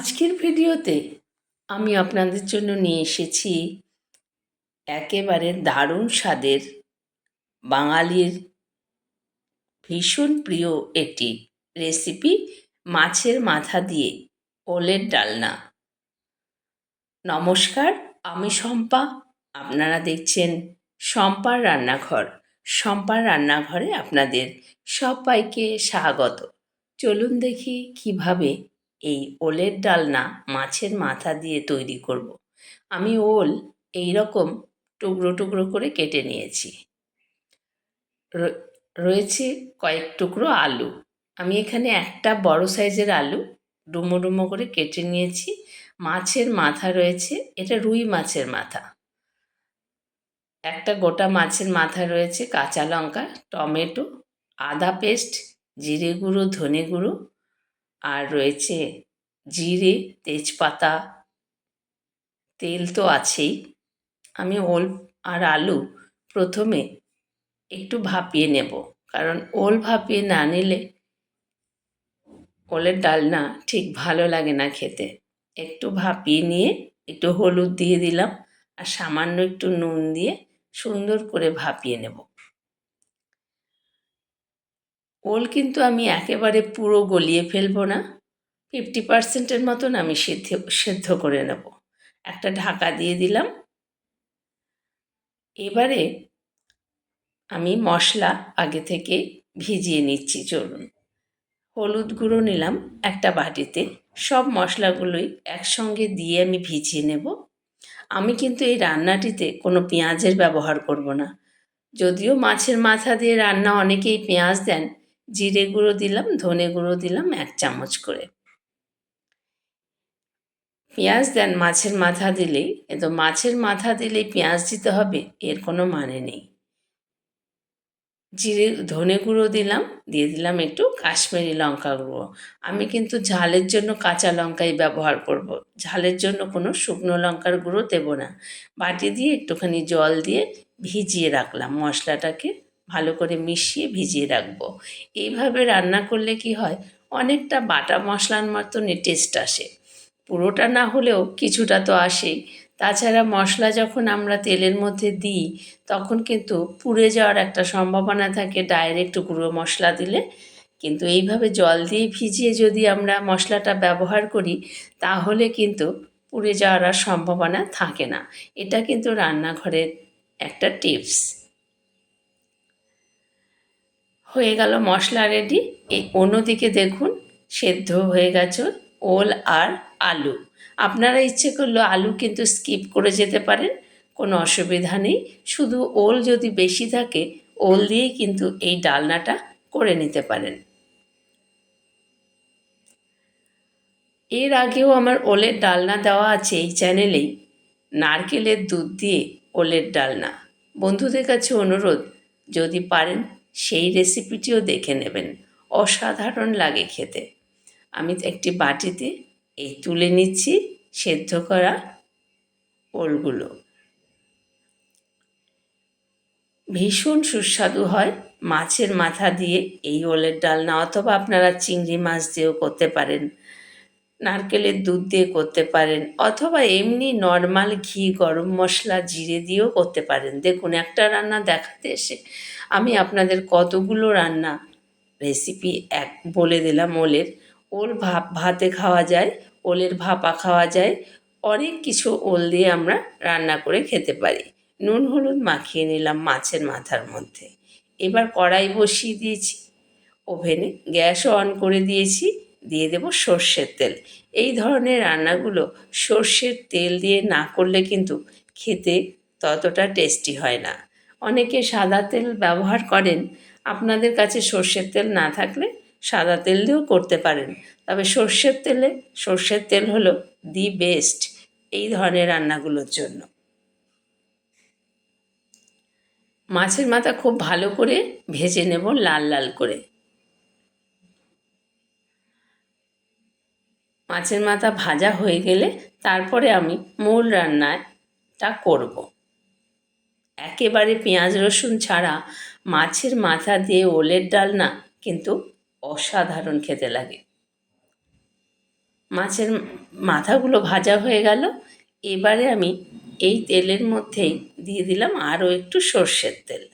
আজকের ভিডিওতে আমি আপনাদের জন্য নিয়ে এসেছি একেবারে দারুণ স্বাদের বাঙালির ভীষণ প্রিয় একটি রেসিপি মাছের মাথা দিয়ে ওলের ডালনা। নমস্কার, আমি শম্পা। আপনারা দেখছেন শম্পার রান্নাঘর। শম্পার রান্নাঘরে আপনাদের সবাইকে স্বাগত। চলুন দেখি কীভাবে এই ওলের ডালনা মাছের মাথা দিয়ে তৈরি করব। আমি ওল এই রকম টুকরো টুকরো করে কেটে নিয়েছি। রয়েছে কয়েক টুকরো আলু। আমি এখানে একটা বড় সাইজের আলু ডুমো ডুমো করে কেটে নিয়েছি। মাছের মাথা রয়েছে, এটা রুই মাছের মাথা। একটা গোটা মাছের মাথা রয়েছে কাঁচা লঙ্কা, টমেটো, আদা পেস্ট, জিরে গুঁড়ো, ধনে গুঁড়ো আর রয়েছে জিরে, তেজপাতা, তেল তো আছেই। আমি ওল আর আলু প্রথমে একটু ভাপিয়ে নেব, কারণ ওল ভাপিয়ে না নিলে ওলের ডালনা ঠিক ভালো লাগে না খেতে। একটু ভাপিয়ে নিয়ে একটু হলুদ দিয়ে দিলাম আর সামান্য একটু নুন দিয়ে সুন্দর করে ভাপিয়ে নেব। ওল কিন্তু আমি একেবারে পুরো গলিয়ে ফেলব না। ফিফটি পার্সেন্টের মতন আমি সিদ্ধ, সেদ্ধ করে নেব। একটা ঢাকা দিয়ে দিলাম। এবারে আমি মশলা আগে থেকে ভিজিয়ে নিচ্ছি, চলুন। হলুদ গুঁড়ো নিলাম একটা বাটিতে। সব মশলাগুলোই একসঙ্গে দিয়ে আমি ভিজিয়ে নেব। আমি কিন্তু এই রান্নাটিতে কোনো পেঁয়াজের ব্যবহার করব না। যদিও মাছের মাথা দিয়ে রান্না অনেকেই পেঁয়াজ দেন জিরে গুঁড়ো দিলাম, ধনে গুঁড়ো দিলাম এক চামচ করে। পেঁয়াজ দেন মাছের মাথা দিলেই কিন্তু মাছের মাথা দিলেই পেঁয়াজ দিতে হবে, এর কোনো মানে নেই। জিরে, ধনে গুঁড়ো দিলাম, দিয়ে দিলাম একটু কাশ্মীরি লঙ্কা গুঁড়ো। আমি কিন্তু ঝালের জন্য কাঁচা লঙ্কাই ব্যবহার করব। ঝালের জন্য কোনো শুকনো লঙ্কার গুঁড়ো দেব না। বাটি দিয়ে একটুখানি জল দিয়ে ভিজিয়ে রাখলাম মশলাটাকে। ভালো করে মিশিয়ে ভিজিয়ে রাখব। এইভাবে রান্না করলে কি হয়? অনেকটা বাটা মশলার মতনই টেস্ট আসে। পুরোটা না হলেও কিছুটা তো আসেই। তাছাড়া মশলা যখন আমরা তেলের মধ্যে দিই, তখন কিন্তু পুড়ে যাওয়ার একটা সম্ভাবনা থাকে ডাইরেক্ট গুঁড়ো মশলা দিলে। কিন্তু এইভাবে জল দিয়ে ভিজিয়ে যদি আমরা মশলাটা ব্যবহার করি, তাহলে কিন্তু পুড়ে যাওয়ার আর সম্ভাবনা থাকে না। এটা কিন্তু রান্নাঘরের একটা টিপস হয়ে গেল মশলা রেডি এই অন্যদিকে দেখুন, সেদ্ধ হয়ে গেছে ওল আর আলু। আপনারা ইচ্ছে করলে আলু কিন্তু স্কিপ করে যেতে পারেন, কোনো অসুবিধা নেই। শুধু ওল যদি বেশি থাকে, ওল দিয়েই কিন্তু এই ডালনাটা করে নিতে পারেন। এর আগেও আমার ওলের ডালনা দেওয়া আছে এই চ্যানেলেই। নারকেলের দুধ দিয়ে ওলের ডালনা। বন্ধুদের কাছে অনুরোধ, যদি পারেন সেই রেসিপিটিও দেখে নেবেন। অসাধারণ লাগে খেতে। আমি একটি বাটিতে এই তুলে নিচ্ছি সেদ্ধ করা ওলগুলো। ভীষণ সুস্বাদু হয় মাছের মাথা দিয়ে এই ওলের ডালনা, অথবা আপনারা চিংড়ি মাছ দিয়েও করতে পারেন, নারকেলের দুধ দিয়ে করতে পারেন, অথবা এমনি নর্মাল ঘি, গরম মশলা, জিরে দিয়েও করতে পারেন। দেখুন, একটা রান্না দেখাতে এসে আমি আপনাদের কতগুলো রান্না রেসিপি এক বলে দিলাম ওলের। ওল ভাপ, ভাতে খাওয়া যায়, ওলের ভাপা খাওয়া যায়, অনেক কিছু ওল দিয়ে আমরা রান্না করে খেতে পারি। নুন, হলুদ মাখিয়ে নিলাম মাছের মাথার মধ্যে। এবার কড়াই বসিয়ে দিয়েছি। ওভেনে গ্যাসও অন করে দিয়েছি, দিয়ে দেব সর্ষের তেল। এই ধরনের রান্নাগুলো সর্ষের তেল দিয়ে না করলে কিন্তু খেতে ততটা টেস্টি হয় না। অনেকে সাদা তেল ব্যবহার করেন। আপনাদের কাছে সর্ষের তেল না থাকলে সাদা তেল দিয়েও করতে পারেন। তবে সর্ষের তেলে, সর্ষের তেল হলো দি বেস্ট এই ধরনের রান্নাগুলোর জন্য। মাছের মাথা খুব ভালো করে ভেজে নেব লাল লাল করে। মাছের মাথা ভাজা হয়ে গেলে তারপরে আমি মূল রান্নাটা করব। একেবারে পেঁয়াজ রসুন ছাড়া মাছের মাথা দিয়ে ওলের ডালনা কিন্তু অসাধারণ খেতে লাগে। মাছের মাথাগুলো ভাজা হয়ে গেল। এবারে আমি এই তেলের মধ্যেই দিয়ে দিলাম আরও একটু সর্ষের তেল।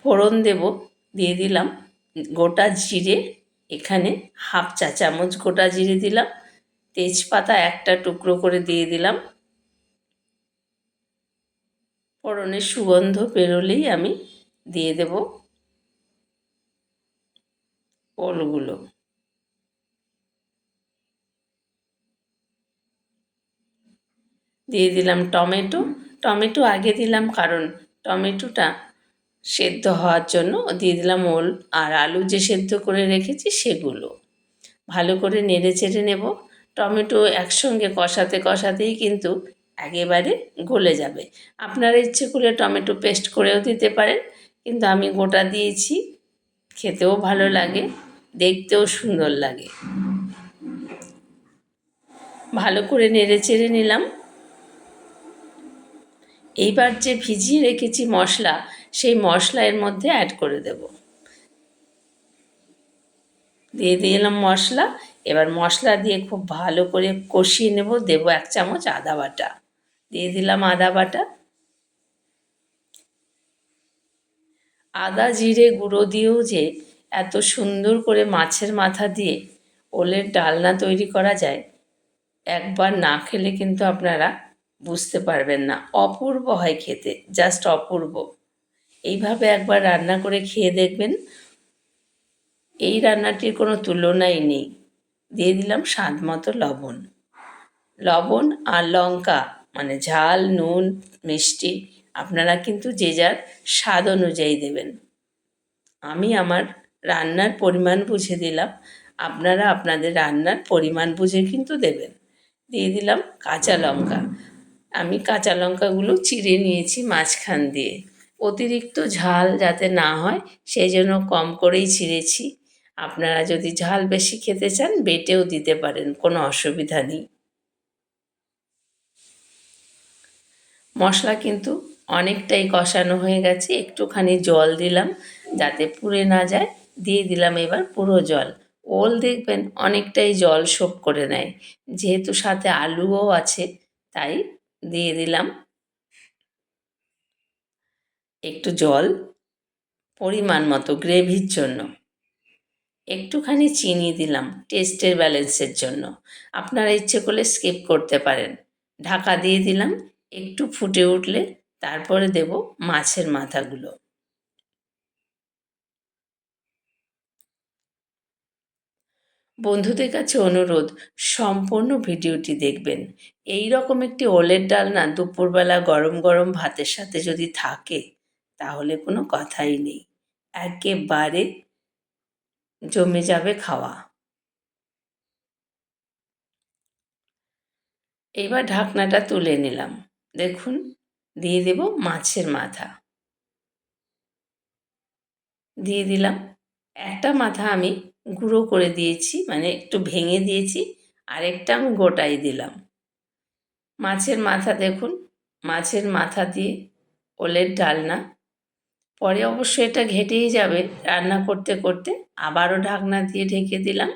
ফোড়ন দেব, দিয়ে দিলাম গোটা জিরে, এখানে হাফ চা চামচ গোটা জিরে দিলাম। তেজপাতা একটা টুকরো করে দিয়ে দিলাম। ফোড়নের সুগন্ধ বেরোলেই আমি দিয়ে দেব ওলগুলো দিয়ে দিলাম টমেটো। টমেটো আগে দিলাম কারণ টমেটোটা সেদ্ধ হওয়ার জন্য দিয়ে দিলাম ওল আর আলু যে সেদ্ধ করে রেখেছি সেগুলো। ভালো করে নেড়ে চেড়ে নেব। টমেটো একসঙ্গে কষাতে কষাতেই কিন্তু একেবারে গলে যাবে। আপনারা ইচ্ছে করলে টমেটো পেস্ট করেও দিতে পারেন, কিন্তু আমি গোটা দিয়েছি, খেতেও ভালো লাগে, দেখতেও সুন্দর লাগে। ভালো করে নেড়ে চেড়ে নিলাম। এইবার যে ভিজিয়ে রেখেছি মশলা, সেই মশলা এর মধ্যে অ্যাড করে দেব। দিয়ে দিলাম মশলা, এবার মশলা দিয়ে খুব ভালো করে কষিয়ে নেব, দেবো এক চামচ আদা বাটা। দিয়ে দিলাম আদা বাটা। আদা জিরে গুঁড়ো দিয়েও যে এত সুন্দর করে মাছের মাথা দিয়ে ওলের ডালনা তৈরি করা যায়, একবার না খেলে কিন্তু আপনারা বুঝতে পারবেন না। অপূর্ব হয় খেতে জাস্ট অপূর্ব। এইভাবে একবার রান্না করে খেয়ে দেখবেন, এই রান্নাটির কোনো তুলনাই নেই। দিয়ে দিলাম স্বাদ মতো লবণ। লবণ আর লঙ্কা মানে ঝাল, নুন, মিষ্টি আপনারা কিন্তু যে যার স্বাদ অনুযায়ী দেবেন। আমি আমার রান্নার পরিমাণ বুঝে দিলাম, আপনারা আপনাদের রান্নার পরিমাণ বুঝে কিন্তু দেবেন। দিয়ে দিলাম কাঁচা লঙ্কা। আমি কাঁচা লঙ্কাগুলো চিড়ে নিয়েছি মাঝখান দিয়ে। অতিরিক্ত ঝাল যাতে না হয় সেই জন্য কম করেই ছিঁড়েছি। আপনারা যদি ঝাল বেশি খেতে চান, বেটেও দিতে পারেন, কোনো অসুবিধা নেই। মশলা কিন্তু অনেকটাই কষানো হয়ে গেছে। একটুখানি জল দিলাম যাতে পুড়ে না যায়। দিয়ে দিলাম এবার পুরো জল। ওল দেখবেন অনেকটাই জল শোক করে নেয়। যেহেতু সাথে আলুও আছে, তাই দিয়ে দিলাম। একটু জল পরিমাণ মতো গ্রেভির জন্য। একটুখানি চিনি দিলাম টেস্টের ব্যালেন্সের জন্য। আপনারা ইচ্ছে করলে স্কিপ করতে পারেন। ঢাকা দিয়ে দিলাম। একটু ফুটে উঠলে তারপরে দেব মাছের মাথাগুলো। বন্ধুদের কাছে অনুরোধ, সম্পূর্ণ ভিডিওটি দেখবেন। এই রকম একটি ওলের ডালনা দুপুরবেলা গরম গরম ভাতের সাথে যদি থাকে, তাহলে কোনো কথাই নেই। একেবারে জমে যাবে খাওয়া। এবার ঢাকনাটা তুলে নিলাম। দেখুন, দিয়ে দেব মাছের মাথা। দিয়ে দিলাম। একটা মাথা আমি গুঁড়ো করে দিয়েছি মানে একটু ভেঙে দিয়েছি, আরেকটা আমি গোটাই দিলাম। মাছের মাথা দেখুন, মাছের মাথা দিয়ে ওলের ডালনা। পরে অবশ্য এটা ঘেটেই যাবে রান্না করতে করতে, আবারও ঢাকনা দিয়ে ঢেকে দিলাম।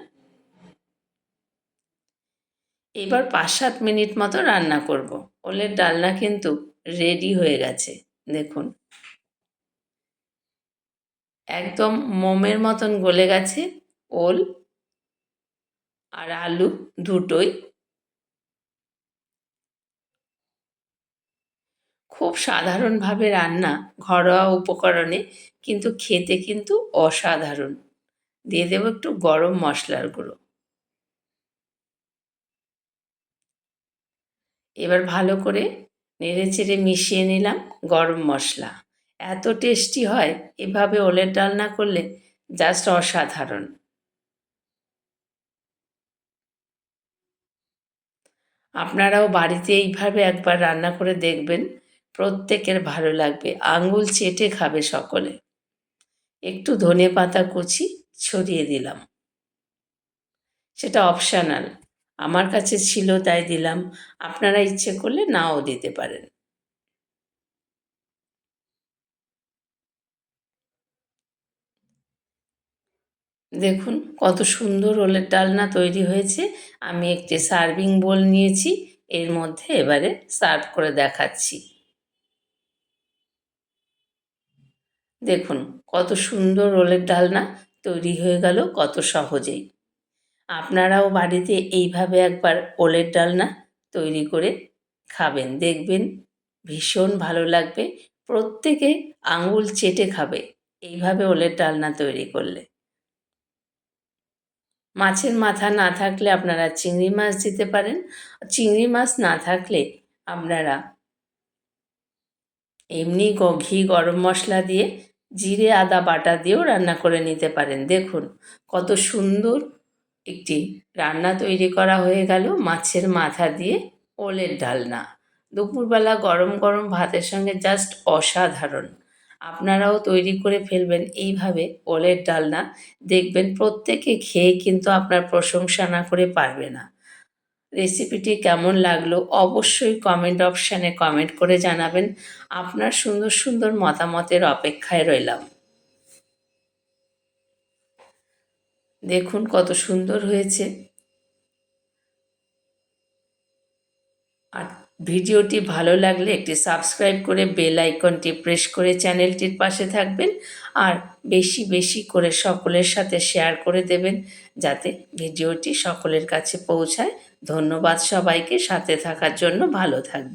এবার পাঁচ সাত মিনিট মতো রান্না করব। ওলের ডালনা কিন্তু রেডি হয়ে গেছে, দেখুন। একদম মোমের মতন গলে গেছে ওল আর আলু দুটোই। খুব সাধারণভাবে রান্না ঘরোয়া উপকরণে কিন্তু খেতে কিন্তু অসাধারণ। দিয়ে দেবো একটু গরম মশলার গুঁড়ো। এবার ভালো করে নেড়ে চেড়ে মিশিয়ে নিলাম গরম মশলা। এত টেস্টি হয়, এভাবে ওলের ডালনা করলে জাস্ট অসাধারণ। আপনারাও বাড়িতে এইভাবে একবার রান্না করে দেখবেন, প্রত্যেকের ভালো লাগবে, আঙুল চেটে খাবে সকলে। একটু ধনে পাতা কুচি ছড়িয়ে দিলাম। সেটা অপশানাল আমার কাছে ছিল, তাই দিলাম। আপনারা ইচ্ছে করলে নাও দিতে পারেন। দেখুন, কত সুন্দর ওলের ডালনা তৈরি হয়েছে। আমি একটি সার্ভিং বোল নিয়েছি, এর মধ্যে এবারে সার্ভ করে দেখাচ্ছি। দেখুন, কত সুন্দর ওলের ডালনা তৈরি হয়ে গেল, কত সহজেই। আপনারাও বাড়িতে এইভাবে একবার ওলের ডালনা তৈরি করে খাবেন। দেখবেন ভীষণ ভালো লাগবে। প্রত্যেকে আঙুল চেটে খাবে এইভাবে ওলের ডালনা তৈরি করলে। মাছের মাথা না থাকলে আপনারা চিংড়ি মাছ দিতে পারেন। চিংড়ি মাছ না থাকলে আপনারা এমনি ঘি, গরম মশলা দিয়ে, জিরে, আদা, বাটা দিয়েও রান্না করে নিতে পারেন। দেখুন কত সুন্দর একটি রান্না তৈরি করা হয়ে গেল মাছের মাথা দিয়ে ওলের ডালনা। দুপুরবেলা গরম গরম ভাতের সঙ্গে জাস্ট অসাধারণ। আপনারাও তৈরি করে ফেলবেন এইভাবে ওলের ডালনা। দেখবেন প্রত্যেকে খেয়ে কিন্তু আপনার প্রশংসা না করে পারবে না। রেসিপিটি কেমন লাগল অবশ্যই কমেন্ট অপশানে কমেন্ট করে জানাবেন। আপনার সুন্দর সুন্দর মতামতের অপেক্ষায় রইলাম। দেখুন কত সুন্দর হয়েছে। আর ভিডিওটি ভালো লাগলে একটি সাবস্ক্রাইব করে বেল আইকনটি প্রেস করে চ্যানেলটির পাশে থাকবেন আর বেশি বেশি করে সকলের সাথে শেয়ার করে দেবেন যাতে ভিডিওটি সকলের কাছে পৌঁছায়। ধন্যবাদ সবাইকে, সাথে থাকার জন্য ভালো থাকবেন।